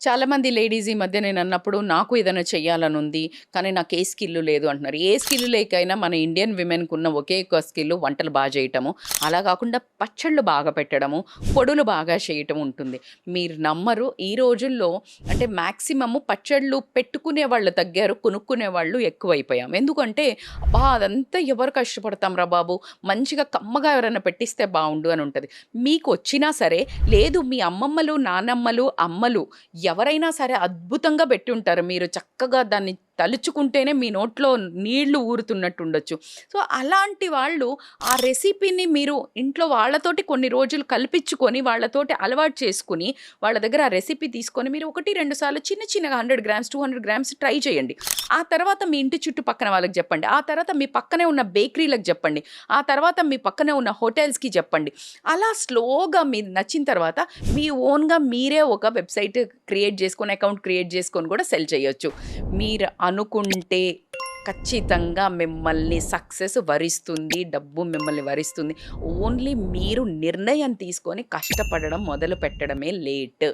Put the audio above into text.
చాలామంది లేడీస్ ఈ మధ్య నేను అన్నప్పుడు నాకు ఏదైనా చేయాలని ఉంది కానీ నాకు ఏ స్కిల్ లేదు అంటున్నారు. ఏ స్కిల్ లేకైనా మన ఇండియన్ విమెన్కి ఉన్న ఒకే ఒక స్కిల్ వంటలు బాగా చేయటము అలా కాకుండా పచ్చళ్ళు బాగా పెట్టడము పొడులు బాగా చేయటం ఉంటుంది. మీరు నమ్మరు ఈ రోజుల్లో అంటే మ్యాక్సిమము పచ్చళ్ళు పెట్టుకునే వాళ్ళు తగ్గారు కొనుక్కునే వాళ్ళు ఎక్కువైపోయాం. ఎందుకంటే బా అదంతా ఎవరు కష్టపడతాం రా బాబు మంచిగా కమ్మగా ఎవరైనా పెట్టిస్తే బాగుండు అని ఉంటుంది. మీకు వచ్చినా సరే లేదు మీ అమ్మమ్మలు నానమ్మలు అమ్మలు ఎవరైనా సరే అద్భుతంగా పెట్టి ఉంటారు మీరు చక్కగా దాన్ని తలుచుకుంటేనే మీ నోట్లో నీళ్ళు ఊరుతున్నట్టు ఉండొచ్చు సో అలాంటి వాళ్ళు ఆ రెసిపీని మీరు ఇంట్లో వాళ్ళతోటి కొన్ని రోజులు కల్పించుకొని వాళ్ళతోటి అలవాటు చేసుకుని వాళ్ళ దగ్గర ఆ రెసిపీ తీసుకొని మీరు ఒకటి రెండు సార్లు చిన్న చిన్నగా hundred grams two hundred grams try చేయండి. ఆ తర్వాత మీ ఇంటి చుట్టుపక్కన వాళ్ళకి చెప్పండి. ఆ తర్వాత మీ పక్కనే ఉన్న బేకరీలకు చెప్పండి. ఆ తర్వాత మీ పక్కనే ఉన్న హోటల్స్కి చెప్పండి. అలా స్లోగా మీరు నచ్చిన తర్వాత మీ ఓన్గా మీరే ఒక వెబ్సైట్ క్రియేట్ చేసుకొని అకౌంట్ క్రియేట్ చేసుకొని కూడా సెల్ చేయొచ్చు. మీరు అనుకుంటే ఖచ్చితంగా మిమ్మల్ని సక్సెస్ వరిస్తుంది డబ్బు మిమ్మల్ని వరిస్తుంది. ఓన్లీ మీరు నిర్ణయం తీసుకొని కష్టపడడం మొదలు పెట్టడమే లేట్.